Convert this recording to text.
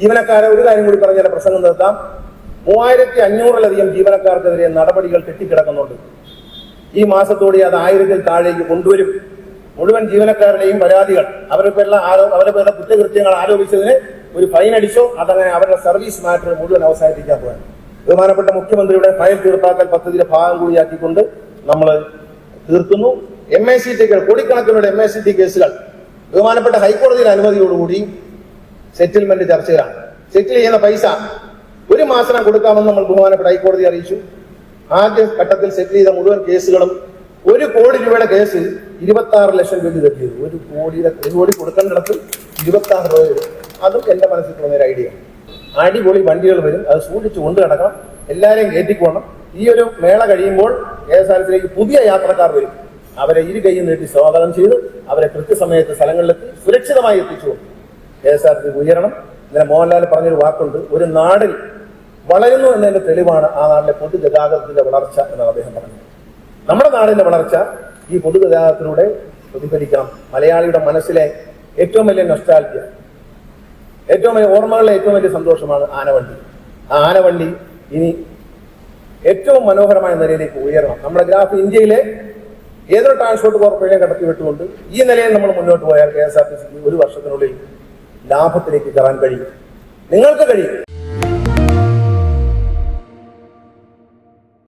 ജീവനക്കാരെ ഒരു കാര്യം കൂടി പറഞ്ഞാൽ പ്രസംഗം നിർത്താം. മൂവായിരത്തി അഞ്ഞൂറിലധികം ജീവനക്കാർക്കെതിരെ നടപടികൾ കെട്ടിക്കിടക്കുന്നുണ്ട്. ഈ മാസത്തോടെ അത് ആയിരത്തിൽ താഴേക്ക് കൊണ്ടുവരും. മുഴുവൻ ജീവനക്കാരുടെയും പരാതികൾ അവരുടെ പേരുള്ള അവരുടെ പേരുടെ കുറ്റകൃത്യങ്ങൾ ആരോപിച്ചതിന് ഒരു ഫൈൻ അടിച്ചോ അതങ്ങനെ അവരുടെ സർവീസ് മാറ്റർ മുഴുവൻ അവസാനിപ്പിക്കാൻ പോകാൻ ബഹുമാനപ്പെട്ട മുഖ്യമന്ത്രിയുടെ ഫയൽ തീർപ്പാക്കൽ പദ്ധതിയുടെ ഭാഗം കൂടിയാക്കിക്കൊണ്ട് നമ്മൾ തീർക്കുന്നു. എം എ സി ടി കോടിക്കണക്കിനുള്ള എം എ സി ടി കേസുകൾ. ബഹുമാനപ്പെട്ട ഹൈക്കോടതിയുടെ അനുമതിയോടുകൂടി സെറ്റിൽമെന്റ് ചർച്ചയാണ് സെറ്റിൽ ചെയ്യുന്ന പൈസ ഒരു മാസം കൊടുക്കാമെന്ന് നമ്മൾ ബഹുമാനപ്പെട്ട ഹൈക്കോടതി അറിയിച്ചു. ആദ്യ ഘട്ടത്തിൽ സെറ്റിൽ ചെയ്ത മുഴുവൻ കേസുകളും ഒരു കോടി രൂപയുടെ കേസ് ഇരുപത്തി ആറ് ലക്ഷം രൂപ തെറ്റിയത് ഒരു കോടിയുടെ ഒരു കോടി കൊടുക്കേണ്ടിടത്ത് ഇരുപത്തി ആറ് രൂപ അതും എന്റെ മനസ്സിൽ തോന്നിയ ഒരു ഐഡിയ അടിപൊളി വണ്ടികൾ വരും. അത് സൂക്ഷിച്ചു കൊണ്ടു കിടക്കണം എല്ലാവരെയും കയറ്റിക്കോണം ഈ ഒരു മേള കഴിയുമ്പോൾ കെ എസ് ആർ സിയിലേക്ക് പുതിയ യാത്രക്കാർ വരും. അവരെ ഇരു കൈയും നീട്ടി സ്വാഗതം ചെയ്ത് അവരെ കൃത്യസമയത്ത് സ്ഥലങ്ങളിലെത്തി സുരക്ഷിതമായി എത്തിച്ചു. കെ എസ് ആർ സി ഉയരണം. ഇങ്ങനെ മോഹൻലാൽ പറഞ്ഞൊരു വാക്കുണ്ട്. ഒരു നാടിൽ വളയുന്നു എന്നതിന്റെ തെളിവാണ് ആ നാടിന്റെ പൊതുഗതാഗതത്തിന്റെ വളർച്ച എന്നാണ് അദ്ദേഹം പറഞ്ഞത്. നമ്മുടെ നാടിന്റെ വളർച്ച ഈ പൊതുഗതാഗതത്തിലൂടെ പ്രതിഫലിക്കണം മലയാളിയുടെ മനസ്സിലെ ഏറ്റവും വലിയ നൊസ്റ്റാൾജിയ ഏറ്റവും വലിയ ഓർമ്മകളിലെ ഏറ്റവും വലിയ സന്തോഷമാണ് ആനവണ്ടി. ആ ആനവണ്ടി ഇനി ഏറ്റവും മനോഹരമായ നിലയിലേക്ക് ഉയരണം. നമ്മുടെ ഗ്രാഫ് ഇന്ത്യയിലെ ഏതൊരു ട്രാൻസ്പോർട്ട് കോർപ്പറേഷനെ കടത്തി വിട്ടുകൊണ്ട് ഈ നിലയിൽ നമ്മൾ മുന്നോട്ട് പോയാൽ കെ എസ് ആർ ടി സിക്ക് ഒരു വർഷത്തിനുള്ളിൽ ലാഭത്തിലേക്ക് കയറാൻ കഴിയും. നിങ്ങൾക്ക് കഴിയും.